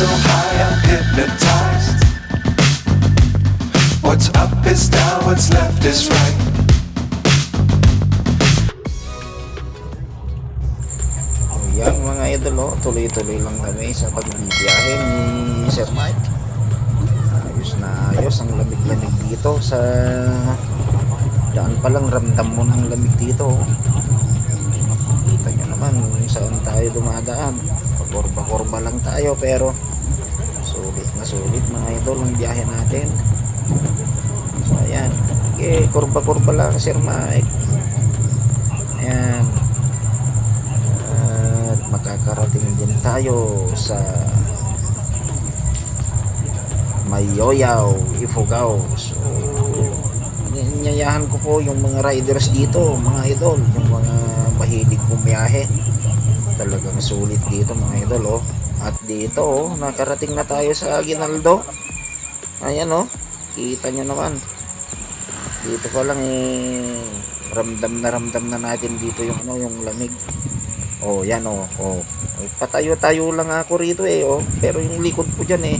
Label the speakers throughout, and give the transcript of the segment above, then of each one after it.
Speaker 1: so high, I'm hypnotized. What's up is down, what's left is right.
Speaker 2: Oh, yan mga idol, oh. tuloy-tuloy lang kami sa pagbibiyahe ni Sir Mike. Ayos na ayos ang lamig-lamig dito sa daan pa lang ramdam mo ng lamig dito. Oh. Kita nyo naman saan tayo dumadaan korba-korba lang tayo pero sulit na sulit mga idol ang biyahe natin. So ayan, okay, kurba-kurba lang Sir Mike. Ayan. At makakarating din tayo sa Mayoyaw, Ifugao. So, ninyayahan ko po yung mga riders dito, mga idol, yung mga mahilig bumiyahe. Talagang sulit dito mga idol, oh. At dito, oh, nakarating na tayo sa Aguinaldo. Ayan, oh. Kita nyo naman. Dito pa lang, eh, ramdam na ramdam na natin dito yung ano, yung lamig. Oh, yan oh. Oh. Patayo-tayo lang ako rito eh, oh. Pero yung likod ko diyan eh.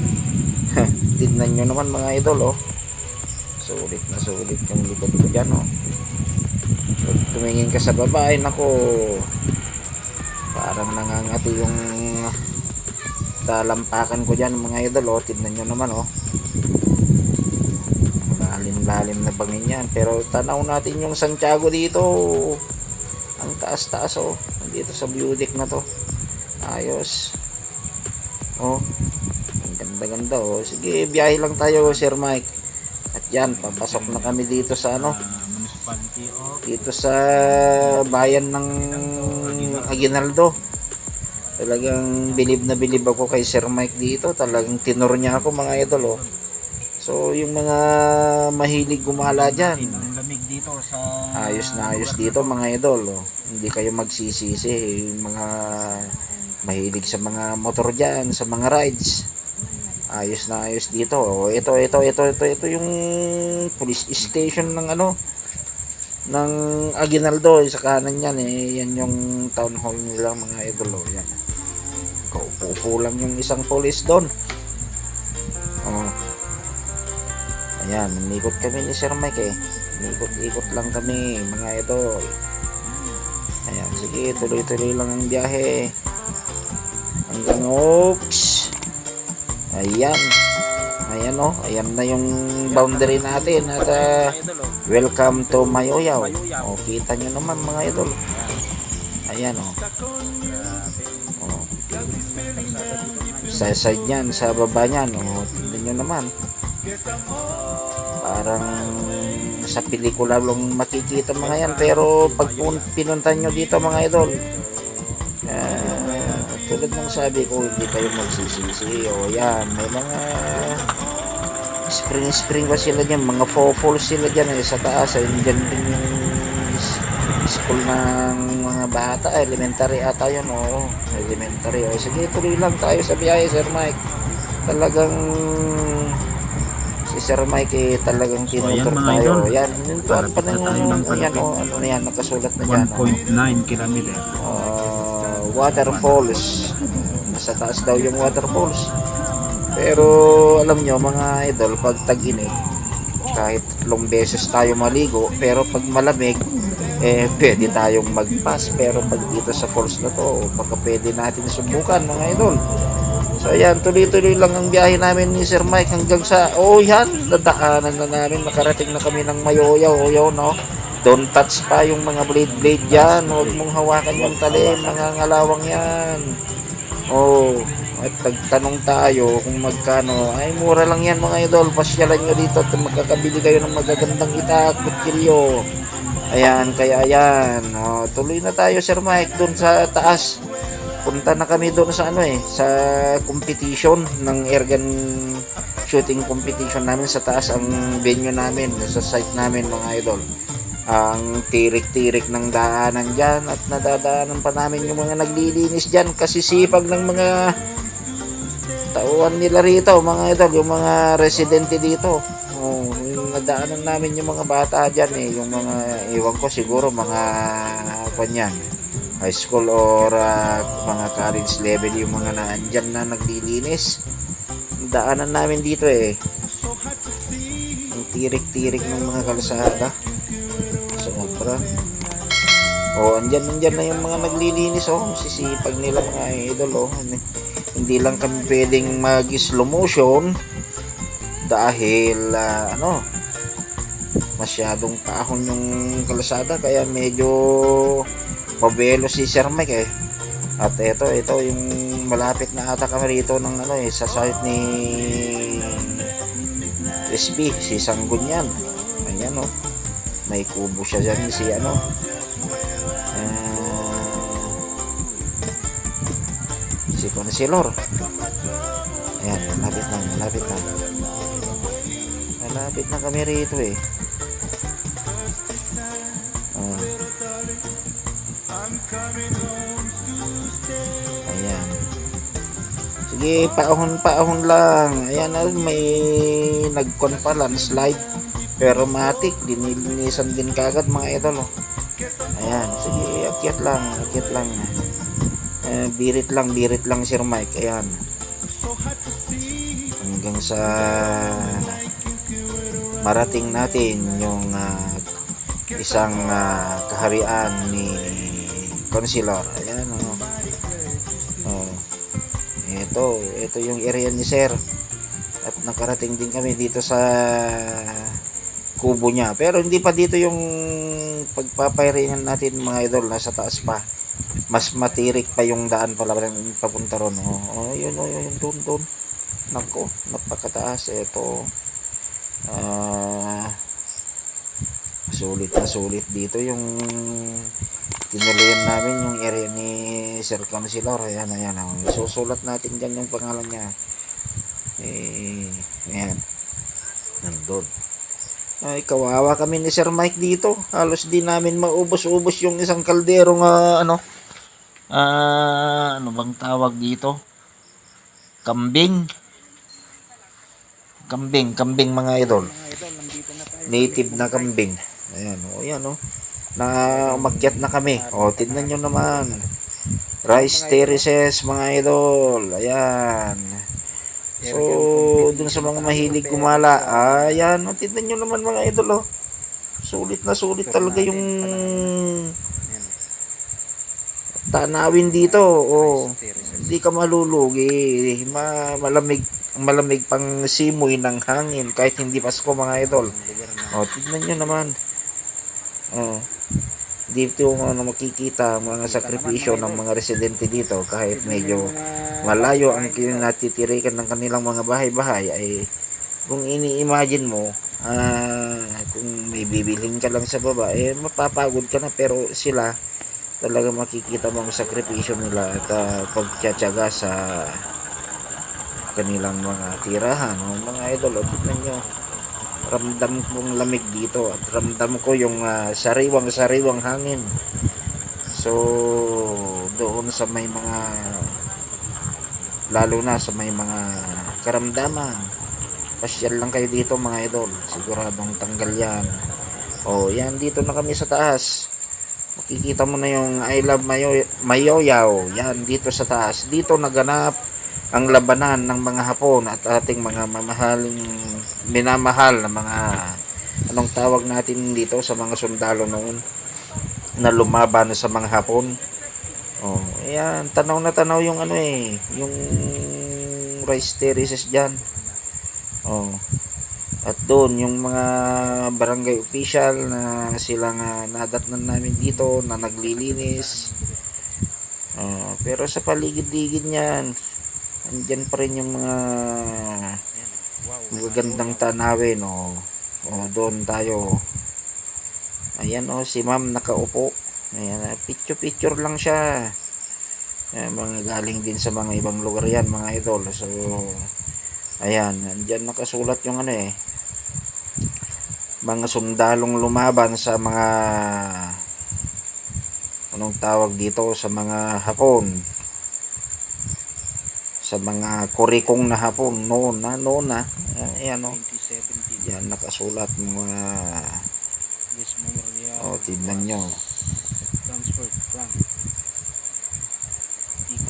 Speaker 2: Tignan nyo naman mga idol, oh. Sulit na sulit yung likod ko diyan, oh. Pag tumingin ka sa baba, ay nako. Parang nangangati yung talampakan ko diyan mga idol, oh. Tignan nyo naman, oh. Lalim-lalim na bangin yan. Pero tanaw natin yung Santiago dito. Ang taas-taas, oh. Dito sa view deck na to. Ayos. Oh. Ang ganda ganda oh. Sige biyahe lang tayo Sir Mike. At yan papasok na kami dito sa ano?
Speaker 3: Of
Speaker 2: dito sa bayan ng Aguinaldo talagang bilib na bilib ako kay Sir Mike dito. Talagang tinor niya ako mga idol oh. So yung mga mahilig gumala dyan.
Speaker 3: Ang lamig dito sa
Speaker 2: ayos na ayos dito mga idol oh. hindi kayo magsisisi yung mga mahilig sa mga motor dyan sa mga rides. Ayos na ayos dito oh. ito ito ito ito ito yung police station ng ano ng Aguinaldo sa kanan yan eh. Yan yung town hall nila mga idol oh. yan kaupo lang yung isang police doon. Oh. ayan umikot kami ni Sir Mike eh. Ikot-ikot lang kami mga idol. Ayan sige tuloy-tuloy lang ang biyahe. Hanggang oops. Ayan. Ayan oh. Ayan na yung boundary natin at ah, welcome to Mayoyaw. Oh, kita nyo naman mga idol. Ayan oh, oh. Sa side nyan sa baba nyan oh, tingnan nyo naman. Parang sa pelikula lang makikita mga yan. Pero pag pinuntan nyo dito mga idol ah, tulad ng sabi ko hindi kayo magsisisi. O yan may mga spring spring ba sila dyan. Mga fall sila dyan eh, sa taas. Ay dyan din yung school ng mga bata elementary ata yun o elementary o sige tuloy lang tayo sa biyahe sir Mike talagang si Sir Mike eh, talagang
Speaker 3: So,
Speaker 2: tinutur
Speaker 3: mga
Speaker 2: tayo.
Speaker 3: idol.
Speaker 2: Yan, yung tuwan pa
Speaker 3: na tayo ng
Speaker 2: yan, oh, ano na yan, nakasulat na yan. oh.
Speaker 3: 1.9 kilometer
Speaker 2: Uh, waterfalls. Nasa taas daw yung waterfalls. Pero alam nyo mga idol, pag tag-init, kahit tatlong beses tayo maligo, pero pag malamig, eh pwede tayong mag-pass. Pero pag dito sa falls na to, baka pwede natin subukan mga idol. So ayan, tuloy-tuloy lang ang biyahe namin ni Sir Mike hanggang sa, oh yan, nadaanan na namin, nakarating na kami ng Mayoyaw, yun, no? Don't touch pa yung mga blade-blade dyan, huwag mong hawakan yung talim, mga ngalawang yan. Oh, at tagtanong tayo kung magkano, ay mura lang yan mga idol, pasyalan nyo dito at magkakabili kayo ng magagandang itak, kutsilyo. Ayan, kaya ayan, oh, tuloy na tayo Sir Mike dun sa taas. Punta na kami doon sa ano eh sa competition ng airgun shooting competition namin. Sa taas ang venue namin sa site namin mga idol. Ang tirik-tirik ng daanan dyan at nadadaanan pa namin yung mga naglilinis dyan. Kasi sipag ng mga tauhan nila rito mga idol yung mga residente dito oh, yung nadaanan namin yung mga bata dyan eh. Yung mga iwan ko siguro mga kanyan high school or ah, mga college level yung mga naandyan na naglilinis. Daanan namin dito eh. Ang tirik-tirik ng mga kalsada. Sobra. Oh, andyan, andyan na yung mga naglilinis, oh. Sisipag nila mga idol, oh. Hindi lang kami pwedeng mag-slow motion dahil, ah, ano, masyadong paahon yung kalsada kaya medyo mabelo si Sir Mike, eh. At ito, ito yung malapit na ata kami rito ng ano eh, sa site ni SB, si Sanggun yan. Ayan, oh. May kubo siya dyan, si ano, Ah, si Consilor. Ayan, malapit na, malapit na. Malapit na kami rito eh. Ah. Ayan. Sige, paahon-paahon lang. Ayan, ah, may nagkon pa landslide. Pero matik, dinilinisan din kagad mga idol. Oh. Ayan, sige, akyat lang, akyat lang. Eh, birit lang, birit lang Sir Mike. Ayan. Hanggang sa marating natin yung ah, isang ah, kaharian ni Consilor. Ayan, oh. Oh. Ito, ito yung area ni Sir. At nakarating din kami dito sa kubo niya. Pero hindi pa dito yung pagpapairingan natin mga idol nasa taas pa. Mas matirik pa yung daan pala papunta ron. Oh, oh yun, oh, yun, doon, doon. Nako, napakataas. Ito, ah, sulit na sulit dito yung tinuloyan namin yung area ni Sir Councilor. Ayan, ayan. Susulat natin dyan yung pangalan niya. Eh, ayan. Nandun. Ay, kawawa kami ni Sir Mike dito. Halos di namin maubos-ubos yung isang kalderong ah, ano. Ah, ano bang tawag dito? Kambing. Kambing, kambing mga idol. Native na kambing. Ayan, oh, ayan, oh. Na umakyat na kami. O, oh, tignan nyo naman. Rice terraces, mga idol. Ayan. So, dun sa mga mahilig kumala, ayan, oh, tignan nyo naman mga idol, oh. Sulit na sulit talaga yung tanawin dito, oh. Hindi ka malulugi. Ma malamig, malamig pang simoy ng hangin kahit hindi Pasko mga idol. Oh, tignan nyo naman. Oh. Dito mo ano, makikita mga sakripisyo ng mga residente dito kahit medyo malayo ang kinatitirikan ng kanilang mga bahay-bahay ay kung ini-imagine mo ah, kung may bibilhin ka lang sa baba eh mapapagod ka na pero sila talaga makikita mo ang sakripisyo nila at uh, pagtsatsaga sa kanilang mga tirahan o mga idol o tignan nyo. Ramdam kong lamig dito at ramdam ko yung ah, sariwang sariwang hangin. So doon sa may mga lalo na sa may mga karamdaman. Pasyal lang kayo dito mga idol. Siguradong tanggal yan. O yan dito na kami sa taas. Makikita mo na yung I love Mayo Mayoyaw. Yan dito sa taas. Dito naganap ang labanan ng mga Hapon at ating mga mamahaling minamahal na mga anong tawag natin dito sa mga sundalo noon na lumaban sa mga Hapon. Oh ayan tanaw na tanaw yung ano eh yung rice terraces dyan. Oh at doon yung mga barangay official na silang uh, nadatnan namin dito na naglilinis. Oh, pero sa paligid-ligid niyan andyan pa rin yung mga magagandang tanawin o oh. doon tayo. Ayan o si ma'am nakaupo. Ayan ah, picture picture lang siya. Ayan, mga galing din sa mga ibang lugar yan mga idol. So ayan andyan nakasulat yung ano eh mga sundalong lumaban sa mga anong tawag dito? Sa mga hapon sa mga kurikong na hapon. Noon na noon na. Ayan o
Speaker 3: 2017
Speaker 2: yan nakasulat mga
Speaker 3: this memorial
Speaker 2: o tignan nyo.
Speaker 3: transferred from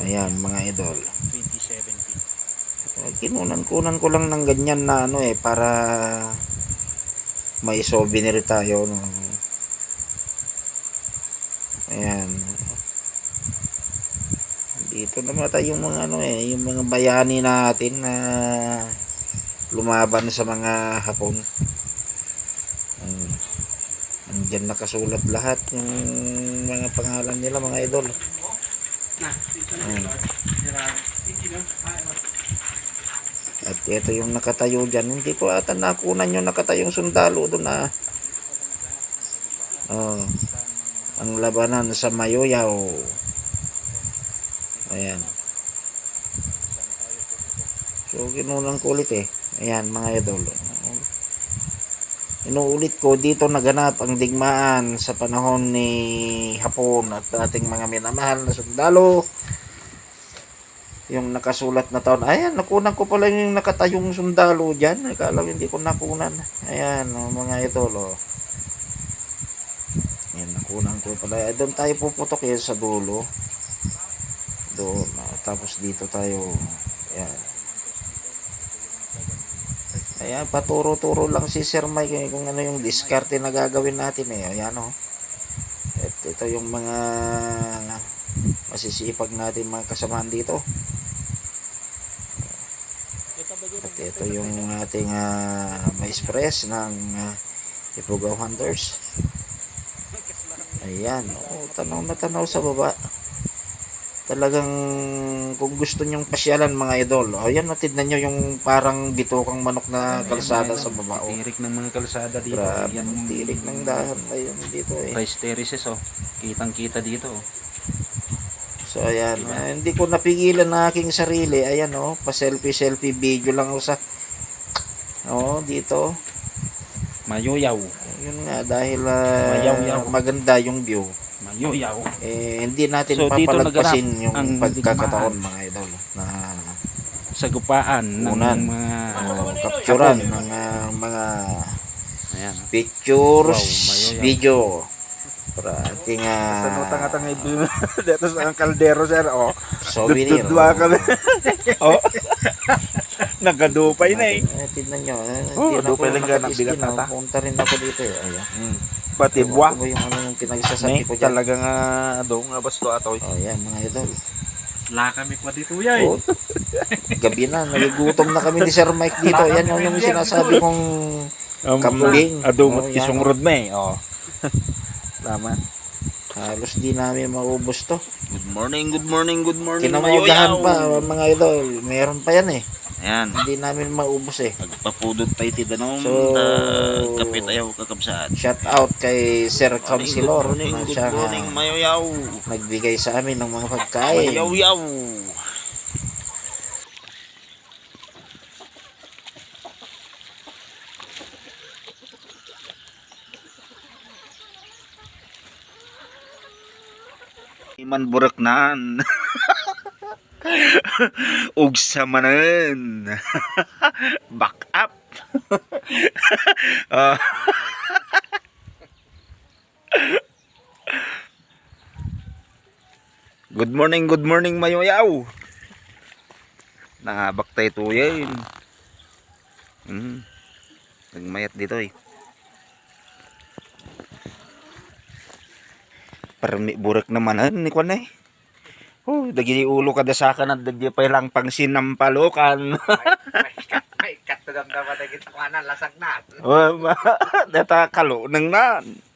Speaker 2: ayan mga idol.
Speaker 3: 2017
Speaker 2: kinunan-kunan ko lang ng ganyan na ano eh para may souvenir tayo no. Ayan. Dito namatay yung mga ano eh, yung mga bayani natin na lumaban sa mga Hapon. Ayan. Andyan nakasulat lahat yung mga pangalan nila mga idol. Ayan. At ito yung nakatayo dyan. Hindi ko ata nakunan yung nakatayong sundalo doon na oh, ang labanan sa Mayoyaw. Ayan. So, ginulang ko ulit eh. Ayan, mga idol. Inuulit ko, dito naganap ang digmaan sa panahon ni Hapon at ating mga minamahal na sundalo yung nakasulat na taon. Ayan, nakunan ko pala yung nakatayong sundalo dyan. Akala hindi ko nakunan. Ayan, oh, mga idol. Oh. Ayan, nakunan ko pala. Eh, doon tayo puputok yan sa dulo. Doon. ah, tapos dito tayo. Ayan. Ayan, paturo-turo lang si Sir Mike eh, kung ano yung diskarte na gagawin natin eh. Ayan o. At ito yung mga masisipag natin mga kasamahan dito. At ito yung ating ah, vice pres ng uh, Ifugao Hunters. Ayan, oh, tanaw na tanaw sa baba. Talagang kung gusto nyong pasyalan mga idol, ayan oh, tignan nyo yung parang bitokang manok na kalsada sa baba. Oh.
Speaker 3: Tirik ng mga kalsada dito.
Speaker 2: Grabe,
Speaker 3: Yan yung
Speaker 2: tirik ng dahan ayun dito eh.
Speaker 3: rice terraces oh. Kitang kita dito oh.
Speaker 2: So ayan, ah, hindi ko napigilan na aking sarili. Ayan oh, pa selfie selfie video lang ako sa Oh, dito.
Speaker 3: Mayoyaw.
Speaker 2: Yun nga dahil ah,
Speaker 3: Mayaw-yaw.
Speaker 2: maganda yung view.
Speaker 3: Mayoyaw.
Speaker 2: Eh hindi natin
Speaker 3: So,
Speaker 2: papalagpasin yung
Speaker 3: ang
Speaker 2: pagkakataon mga idol na
Speaker 3: Sagupaan ng
Speaker 2: Unan.
Speaker 3: mga
Speaker 2: oh, capturean ng ah, mga
Speaker 3: Ayan. oh.
Speaker 2: pictures,
Speaker 3: Wow,
Speaker 2: video para ating
Speaker 4: Sa
Speaker 2: uh,
Speaker 4: nutang-atang ibig dito sa ang kaldero sir oh.
Speaker 2: souvenir.
Speaker 4: Dududwa ka na.
Speaker 2: oh.
Speaker 4: Nagadupay na eh.
Speaker 2: Eh, tignan nyo. Eh,
Speaker 4: Oh, dupay lang ganang bigat
Speaker 2: oh.
Speaker 4: ata.
Speaker 2: Punta rin ako dito eh. Ayan.
Speaker 4: Mm.
Speaker 2: Ewan ko ba yung ano yung pinagsasabi ko dyan.
Speaker 4: talagang uh, do nga basto atoy.
Speaker 2: Oh, yan mga idol.
Speaker 3: Wala kami pa dito yay.
Speaker 2: Oh, gabi na, naligutom na kami ni Sir Mike dito. Yan yung, yung sinasabi kong Kambing.
Speaker 4: Adumot
Speaker 2: Oh, yan,
Speaker 4: kisong
Speaker 2: oh.
Speaker 4: rod me. Oh. Tama.
Speaker 2: halos di namin maubos to.
Speaker 4: Good morning, good morning, good morning.
Speaker 2: Kinamagahan pa mga idol. Meron pa yan eh.
Speaker 4: Ayan.
Speaker 2: Hindi namin maubos eh.
Speaker 4: Pagpapudot pa iti danong
Speaker 2: So,
Speaker 4: kapit ayaw kakabsat.
Speaker 2: Shout out kay Sir Councilor
Speaker 4: Good morning,
Speaker 2: na
Speaker 4: good
Speaker 2: siya
Speaker 4: morning, mayoyaw.
Speaker 2: nagbigay sa amin ng mga pagkain.
Speaker 4: Mayoyaw. Iman burak nan. Ug sa manan. Back up. Ah. Good morning, good morning mayoyaw. Nangabaktay tuyayin. Mm. Nagmayat dito eh. Parang may burak naman han ni Kwan eh. Oh, dagi ulo kada sa akin at dagi pa lang pang sinampalukan.
Speaker 3: Ay, katagam dapat kita kanan lasag na.
Speaker 4: oh, ma- data kalo nang nan.